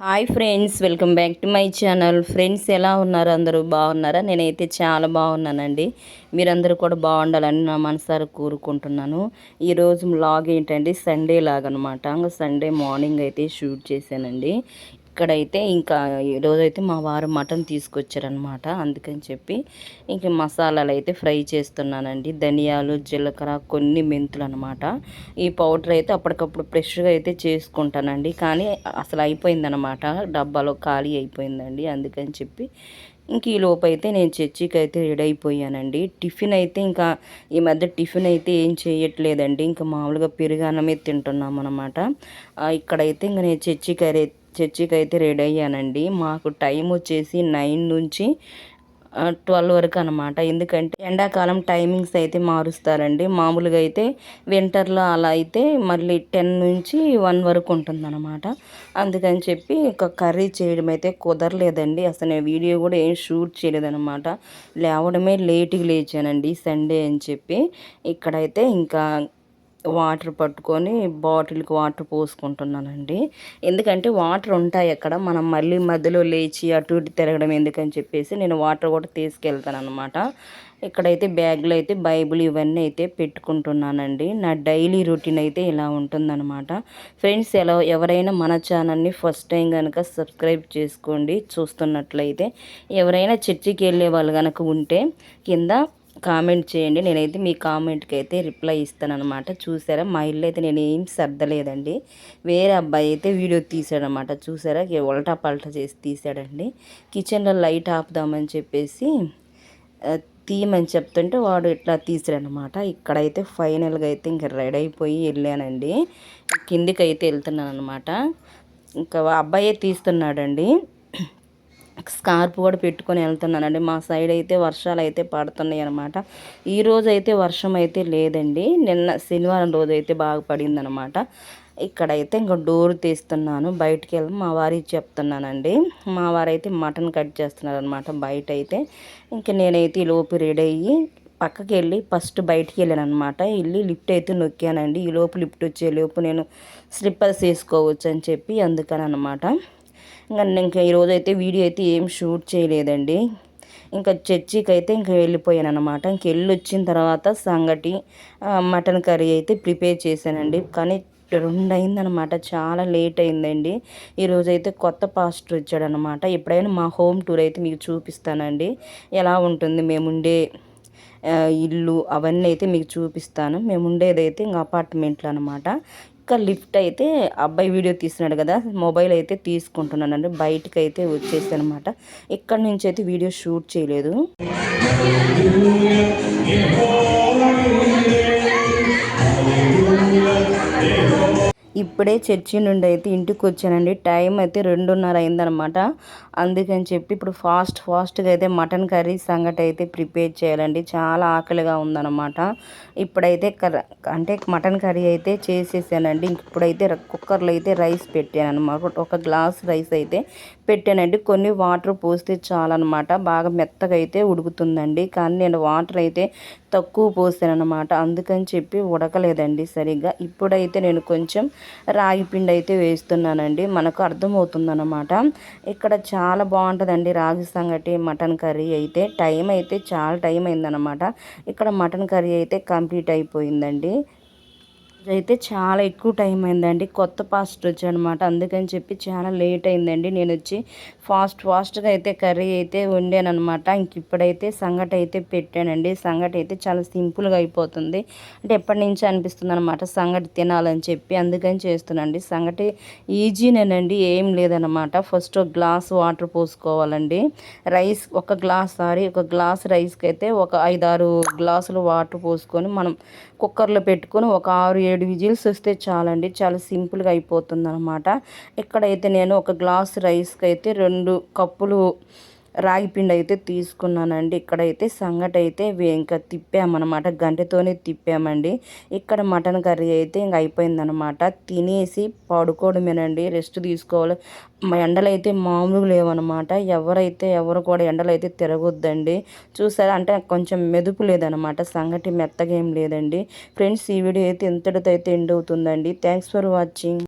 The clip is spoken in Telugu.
Hi friends welcome back to my channel. Friends ఎలా ఉన్నారు? అందరూ బాగున్నారా? నేనైతే చాలా బాగున్నానండి. మీరందరూ కూడా బాగుండాలని నా మనసారా కోరుకుంటున్నాను. ఈరోజు బ్లాగ్ ఏంటంటే సండే లాగనమాట. సండే మార్నింగ్ అయితే షూట్ చేశానండి. ఇక్కడైతే ఇంకా ఈరోజైతే మా వారు మటన్ తీసుకొచ్చారనమాట అందుకని చెప్పి ఇంక మసాలాలు అయితే ఫ్రై చేస్తున్నానండి. ధనియాలు జీలకర్ర కొన్ని మెంతులు అనమాట ఈ పౌడర్ అయితే అప్పటికప్పుడు ఫ్రెష్గా అయితే చేసుకుంటానండి. కానీ అసలు అయిపోయిందనమాట డబ్బాలో ఖాళీ అయిపోయిందండి అందుకని చెప్పి ఇంక ఈ లోపు అయితే నేను చర్చికి అయితే రెడీ అయిపోయానండి. టిఫిన్ అయితే ఇంకా ఈ మధ్య టిఫిన్ అయితే ఏం చేయట్లేదండి. ఇంకా మామూలుగా పెరుగన్నమే తింటున్నాం అనమాట ఇక్కడైతే ఇంకా నేను చర్చికి చర్చికి అయితే రెడీ అయ్యానండి మాకు టైం వచ్చేసి నైన్ నుంచి ట్వెల్వ్ వరకు అనమాట ఎందుకంటే ఎండాకాలం టైమింగ్స్ అయితే మారుస్తారండి. మామూలుగా అయితే వింటర్లో అలా అయితే మళ్ళీ టెన్ నుంచి వన్ వరకు ఉంటుందన్నమాట. అందుకని చెప్పి ఒక కర్రీ చేయడం అయితే కుదరలేదండి. అసలు నేను వీడియో కూడా ఏం షూట్ చేయలేదన్నమాట. లేవడమే లేట్గా లేచానండి సండే అని చెప్పి. ఇక్కడైతే ఇంకా వాటర్ పట్టుకొని బాటిల్కి వాటర్ పోసుకుంటున్నానండి. ఎందుకంటే వాటర్ ఉంటాయి అక్కడ. మనం మళ్ళీ మధ్యలో లేచి అటు ఇటు తిరగడం ఎందుకని చెప్పేసి నేను వాటర్ కూడా తీసుకెళ్తాను అనమాట ఇక్కడైతే బ్యాగ్లో అయితే బైబిల్ ఇవన్నీ అయితే పెట్టుకుంటున్నానండి. నా డైలీ రొటీన్ అయితే ఇలా ఉంటుందన్నమాట. ఫ్రెండ్స్ ఎలా ఎవరైనా మన ఛానల్ని ఫస్ట్ టైం కనుక సబ్స్క్రైబ్ చేసుకోండి. చూస్తున్నట్లయితే ఎవరైనా చర్చికి వెళ్ళే వాళ్ళు కనుక ఉంటే కింద కామెంట్ చేయండి. నేనైతే మీ కామెంట్కి అయితే రిప్లై ఇస్తానమాట చూసారా? మా ఇల్లు అయితే నేను ఏం సర్దలేదండి. వేరే అబ్బాయి అయితే వీడియో తీసాడనమాట చూసారా? ఉల్టా పల్టా చేసి తీసాడండి కిచెన్లో లైట్ ఆపుదామని చెప్పేసి తీయమని చెప్తుంటే వాడు ఇట్లా తీసాడనమాట ఇక్కడైతే ఫైనల్గా అయితే ఇంకా రెడీ అయిపోయి వెళ్ళానండి. కిందికి అయితే వెళ్తున్నాను అనమాట ఇంకా అబ్బాయే తీస్తున్నాడండి. స్కార్ప్ కూడా పెట్టుకొని వెళ్తున్నానండి. మా సైడ్ అయితే వర్షాలు అయితే పడుతున్నాయి అనమాట ఈరోజు అయితే వర్షం అయితే లేదండి. నిన్న శనివారం రోజు అయితే బాగా పడిందనమాట ఇక్కడైతే ఇంకా డోర్ తీస్తున్నాను. బయటికి వెళ్ళి మా వారికి చెప్తున్నానండి. మా వారైతే మటన్ కట్ చేస్తున్నారు అనమాట బయట అయితే ఇంకా నేనైతే ఈ లోపు రెడీ అయ్యి పక్కకి వెళ్ళి ఫస్ట్ బయటికి వెళ్ళాను అనమాట వెళ్ళి లిఫ్ట్ అయితే నొక్కానండి. ఈ లోపు లిఫ్ట్ వచ్చే లోపు నేను స్లిప్పర్స్ వేసుకోవచ్చు అని చెప్పి అందుకని అనమాట ఇంకా ఇంకా ఈరోజు అయితే వీడియో అయితే ఏం షూట్ చేయలేదండి. ఇంకా చర్చికి అయితే ఇంక వెళ్ళిపోయాను అనమాట ఇంక వెళ్ళి వచ్చిన తర్వాత సంగటి మటన్ కర్రీ అయితే ప్రిపేర్ చేశానండి. కానీ రెండు అయిందనమాట చాలా లేట్ అయిందండి. ఈరోజు అయితే కొత్త పాస్టర్ వచ్చాడనమాట ఎప్పుడైనా మా హోమ్ టూర్ అయితే మీకు చూపిస్తానండి. ఎలా ఉంటుంది మేముండే ఇల్లు అవన్నీ అయితే మీకు చూపిస్తాను. మేము ఉండేదైతే ఇంకా అపార్ట్మెంట్లు అనమాట ఒక్క లిఫ్ట్ అయితే అబ్బాయి వీడియో తీస్తున్నాడు కదా మొబైల్ అయితే తీసుకుంటున్నానండి. బయటకు అయితే వచ్చేసి అనమాట ఇక్కడ నుంచి అయితే వీడియో షూట్ చేయలేదు. ఇప్పుడే చర్చి నుండి అయితే ఇంటికి వచ్చానండి. టైం అయితే రెండున్నర అయిందనమాట. అందుకని చెప్పి ఇప్పుడు ఫాస్ట్ ఫాస్ట్గా అయితే మటన్ కర్రీ సంగటి అయితే ప్రిపేర్ చేయాలండి. చాలా ఆకలిగా ఉందన్నమాట ఇప్పుడైతే అంటే మటన్ కర్రీ అయితే చేసేసానండి. ఇప్పుడైతే కుక్కర్లో అయితే రైస్ పెట్టాను అనమాట ఒక గ్లాస్ రైస్ అయితే పెట్టానండి. కొన్ని వాటర్ పోస్తే చాలన్నమాట బాగా మెత్తగా అయితే ఉడుకుతుందండి. కానీ నేను వాటర్ అయితే తక్కువ పోసాను అనమాట అందుకని చెప్పి ఉడకలేదండి సరిగ్గా. ఇప్పుడైతే నేను కొంచెం రాగి పిండి అయితే వేస్తున్నానండి. మనకు అర్థమవుతుందన్నమాట. ఇక్కడ చాలా బాగుంటుందండి రాగి సంగటి మటన్ కర్రీ అయితే. టైం అయితే చాలా టైం అయిందనమాట ఇక్కడ మటన్ కర్రీ అయితే కంప్లీట్ అయిపోయిందండి. అయితే చాలా ఎక్కువ టైం అయిందండి. కొత్త పాస్ట్ వచ్చానమాట. అందుకని చెప్పి చాలా లేట్ అయిందండి. నేను వచ్చి ఫాస్ట్ ఫాస్ట్గా అయితే కర్రీ అయితే వండానమాట ఇంక ఇప్పుడైతే సంగటి అయితే పెట్టానండి. సంగటి అయితే చాలా సింపుల్గా అయిపోతుంది. అంటే ఎప్పటి నుంచి అనిపిస్తుంది అనమాట సంగటి తినాలని చెప్పి. అందుకని చేస్తున్నాండి సంగటి ఈజీనేనండి. ఏం లేదనమాట ఫస్ట్ ఒక గ్లాస్ వాటర్ పోసుకోవాలండి. రైస్ ఒక గ్లాస్ సారీ ఒక గ్లాస్ రైస్కి అయితే ఒక ఐదారు గ్లాసులు వాటర్ పోసుకొని మనం కుక్కర్లో పెట్టుకొని ఒక ఆరు ఏడు విజిల్స్ వస్తే చాలండి. చాలా సింపుల్గా అయిపోతుంది అనమాట ఇక్కడైతే నేను ఒక గ్లాస్ రైస్కి అయితే రెండు కప్పులు రాగి పిండి అయితే తీసుకున్నానండి. ఇక్కడైతే సంగటి అయితే ఇంకా తిప్పామన్నమాట. గంటతోనే తిప్పామండి. ఇక్కడ మటన్ కర్రీ అయితే ఇంక అయిపోయిందనమాట తినేసి పడుకోవడమేనండి. రెస్ట్ తీసుకోవాలి. మా ఎండలు అయితే మామూలుగా లేవన్నమాట. ఎవరైతే ఎవరు కూడా ఎండలు అయితే తిరగొద్దండి. చూసారా? అంటే కొంచెం మెదుపు లేదనమాట సంగటి మెత్తగా ఏం లేదండి. ఫ్రెండ్స్ ఈ వీడియో అయితే ఇంతటితో అయితే ఎండ్ అవుతుందండి. Thanks for watching.